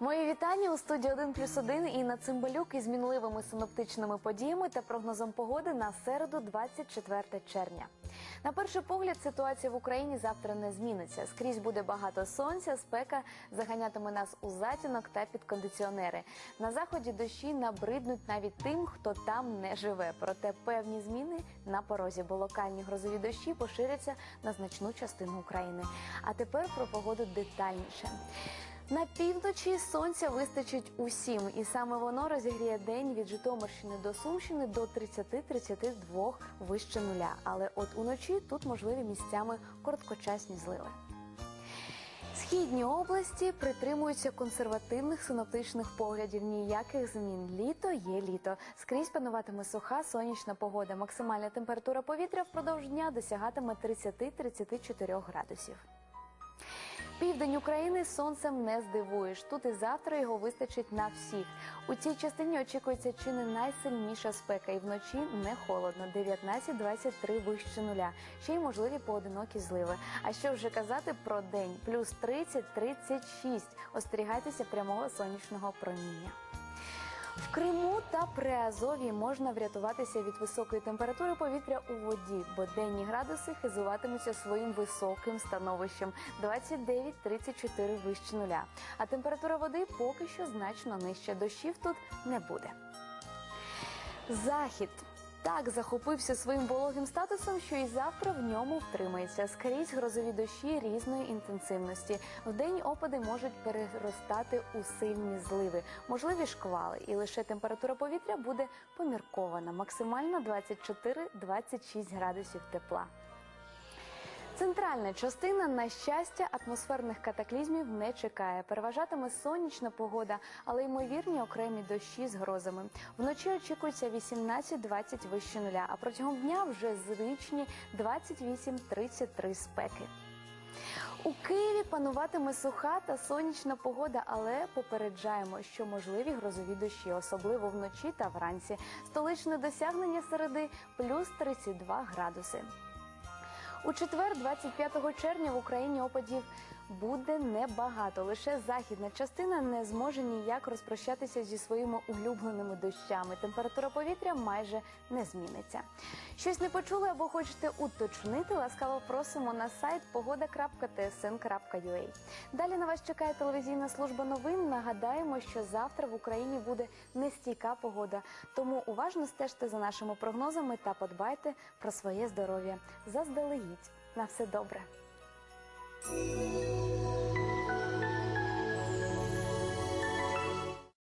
Мої вітання у студії 1 плюс 1 Інна Цимбалюк із мінливими синоптичними подіями та прогнозом погоди на середу 24 червня. На перший погляд, ситуація в Україні завтра не зміниться. Скрізь буде багато сонця, спека заганятиме нас у затінок та під кондиціонери. На заході дощі набриднуть навіть тим, хто там не живе. Проте певні зміни на порозі, бо локальні грозові дощі поширяться на значну частину України. А тепер про погоду детальніше. На півночі сонця вистачить усім, і саме воно розігріє день від Житомирщини до Сумщини до 30-32 вище нуля. Але от уночі тут можливі місцями короткочасні зливи. Східні області притримуються консервативних синоптичних поглядів. Ніяких змін. Літо є літо. Скрізь пануватиме суха сонячна погода. Максимальна температура повітря впродовж дня досягатиме 30-34 градусів. Південь України сонцем не здивуєш. Тут і завтра його вистачить на всіх. У цій частині очікується чи не найсильніша спека, і вночі не холодно 19-23 вище нуля. Ще й можливі поодинокі зливи. А що вже казати про день? Плюс 30-36. Остерігайтеся прямого сонячного проміння. В Криму та Приазові можна врятуватися від високої температури повітря у воді, бо денні градуси хизуватимуться своїм високим становищем 29-34 вище нуля. А температура води поки що значно нижча. Дощів тут не буде. Захід. Так захопився своїм вологим статусом, що і завтра в ньому втримається. Скрізь грозові дощі різної інтенсивності. Вдень опади можуть переростати у сильні зливи, можливі шквали, і лише температура повітря буде поміркована, максимально 24-26 градусів тепла. Центральна частина, на щастя, атмосферних катаклізмів не чекає. Переважатиме сонячна погода, але ймовірні окремі дощі з грозами. Вночі очікується 18-20 вище нуля, а протягом дня вже звичні 28-33 спеки. У Києві пануватиме суха та сонячна погода, але попереджаємо, що можливі грозові дощі, особливо вночі та вранці. Столичне досягнення середи плюс 32 градуси. У четвер, 25 червня, в Україні опадів буде небагато. Лише західна частина не зможе ніяк розпрощатися зі своїми улюбленими дощами. Температура повітря майже не зміниться. Щось не почули або хочете уточнити, ласкаво просимо на сайт погода.tsn.ua. Далі на вас чекає телевізійна служба новин. Нагадаємо, що завтра в Україні буде нестійка погода. Тому уважно стежте за нашими прогнозами та подбайте про своє здоров'я. Заздалегідь на все добре. Música